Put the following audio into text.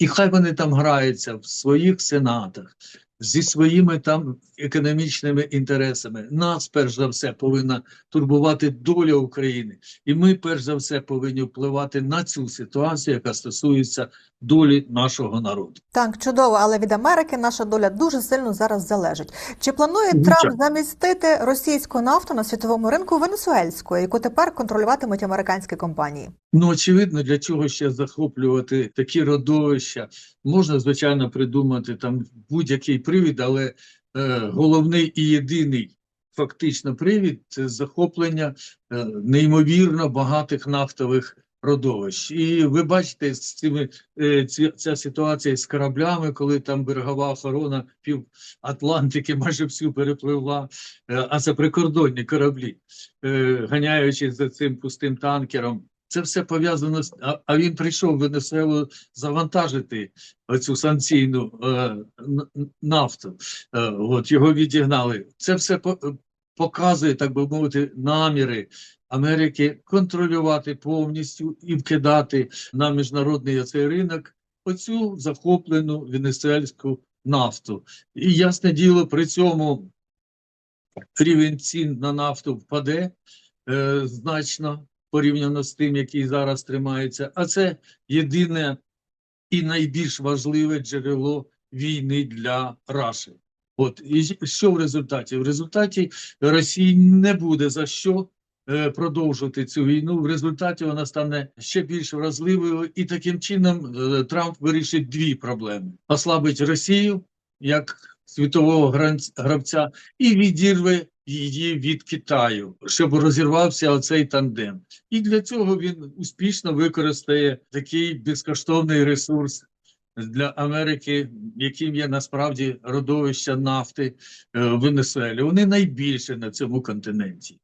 І хай вони там граються в своїх сенатах зі своїми там економічними інтересами. Нас, перш за все, повинна турбувати доля України, і ми, перш за все, повинні впливати на цю ситуацію, яка стосується долі нашого народу. Так, чудово, але від Америки наша доля дуже сильно зараз залежить. Чи планує Звичайно. Трамп замістити російську нафту на світовому ринку венесуельською, яку тепер контролюватимуть американські компанії? Ну, очевидно, для чого ще захоплювати такі родовища. Можна, звичайно, придумати там будь-який привід, але е, головний і єдиний фактично привід це захоплення е, неймовірно багатих нафтових родовищ. І ви бачите, з цими е, ця ситуація з кораблями, коли там берегова охорона пів Атлантики майже всю перепливла, а це прикордонні кораблі, ганяючись за цим пустим танкером. Це все пов'язано з а, а він прийшов в Венесуелу завантажити оцю санкційну е, нафту. Е, от його відігнали. Це все по, показує, так би мовити, наміри Америки контролювати повністю і вкидати на міжнародний оцей ринок оцю захоплену венесуельську нафту. І ясне діло, при цьому рівень цін на нафту впаде е, значно порівняно з тим, який зараз тримається. А це єдине і найбільш важливе джерело війни для Раші. От і що в результаті? В результаті Росії не буде за що е, продовжувати цю війну. В результаті вона стане ще більш вразливою, і таким чином е, Трамп вирішить дві проблеми: ослабить Росію як світового гравця і відірве її від Китаю, щоб розірвався оцей тандем. І для цього він успішно використає такий безкоштовний ресурс для Америки, яким є насправді родовище нафти е, в Венесуелі. Вони найбільше на цьому континенті.